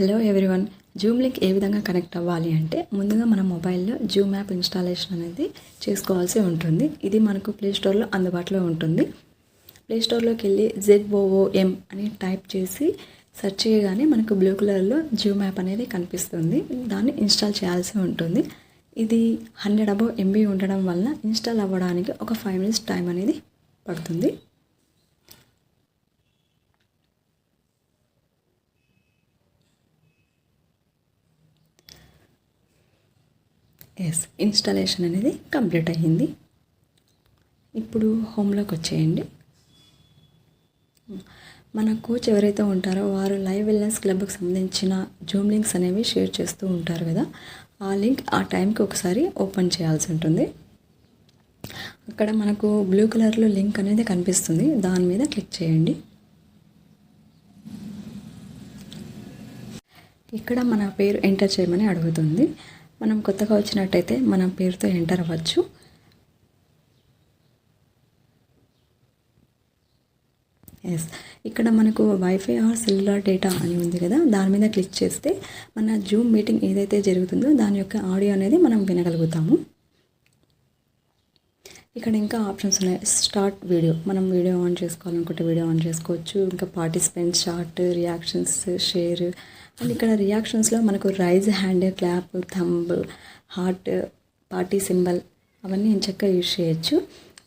Hello everyone Zoom link ఏ విధంగా connect అవ్వాలి అంటే ముందుగా మన మొబైల్లో జూమ్ యాప్ ఇన్స్టాలేషన్ అనేది చేసుకోవాల్సి ఉంటుంది. ఇది మనకు ప్లే స్టోర్లో అందుబాటులో ఉంటుంది. ప్లే స్టోర్లోకి వెళ్ళి జెడ్ఓఓఎం అని టైప్ చేసి సెర్చ్ చేయగానే మనకు బ్లూ కలర్లో జూమ్ యాప్ అనేది కనిపిస్తుంది. దాన్ని ఇన్స్టాల్ చేయాల్సి ఉంటుంది. ఇది హండ్రెడ్ అబౌవ్ ఎంబీ ఉండడం వల్ల ఇన్స్టాల్ అవ్వడానికి ఒక ఫైవ్ మినిట్స్ టైం అనేది పడుతుంది. ఎస్ ఇన్స్టాలేషన్ అనేది కంప్లీట్ అయ్యింది. ఇప్పుడు హోమ్లోకి వచ్చేయండి. మన కోచ్ ఎవరైతే ఉంటారో వారు లైవ్ వెల్నెస్ క్లబ్కి సంబంధించిన జూమ్ లింక్స్ అనేవి షేర్ చేస్తూ ఉంటారు కదా. ఆ లింక్ ఆ టైంకి ఒకసారి ఓపెన్ చేయాల్సి ఉంటుంది. అక్కడ మనకు బ్లూ కలర్లో లింక్ అనేది కనిపిస్తుంది. దాని మీద క్లిక్ చేయండి. ఇక్కడ మన పేరు ఎంటర్ చేయమని అడుగుతుంది. మనం కొత్తగా వచ్చినట్టయితే మన పేరుతో ఎంటర్ అవ్వచ్చు. ఎస్ ఇక్కడ మనకు వైఫై ఆర్ సెల్యులార్ డేటా అని ఉంది కదా దాని మీద క్లిక్ చేస్తే మన జూమ్ మీటింగ్ ఏదైతే జరుగుతుందో దాని యొక్క ఆడియో అనేది మనం వినగలుగుతాము. ఇక్కడ ఇంకా ఆప్షన్స్ ఉన్నాయి. Start video. మనం వీడియో ఆన్ చేసుకోవాలనుకుంటే వీడియో ఆన్ చేసుకోవచ్చు. ఇంకా participant short reactions share. And ఇక్కడ రియాక్షన్స్లో మనకు raise hand clap thumb heart party symbol అవన్నీ చక్కగా యూజ్ చేయొచ్చు.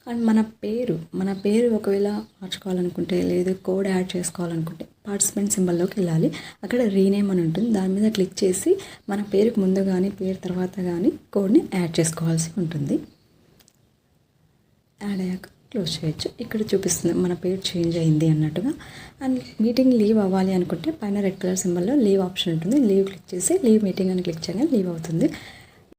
అండ్ మన పేరు. మన పేరు ఒకవేళ మార్చుకోవాలనుకుంటే లేదు కోడ్ యాడ్ చేసుకోవాలనుకుంటే పార్టిసిపెంట్ సింబల్లోకి వెళ్ళాలి. అక్కడ రీనేమ్ అని ఉంటుంది. దాని మీద క్లిక్ చేసి మన పేరుకు ముందు కానీ పేరు తర్వాత కానీ కోడ్ని యాడ్ చేసుకోవాల్సి ఉంటుంది. యాడ్ అయ్యాక క్లోజ్ చేయొచ్చు. ఇక్కడ చూపిస్తుంది మన పేరు చేంజ్ అయింది అన్నట్టుగా. అండ్ మీటింగ్ లీవ్ అవ్వాలి అనుకుంటే పైన రెడ్ కలర్ సింబల్లో లీవ్ ఆప్షన్ ఉంటుంది. లీవ్ క్లిక్ చేసి లీవ్ మీటింగ్ అని క్లిక్ చేయగానే లీవ్ అవుతుంది.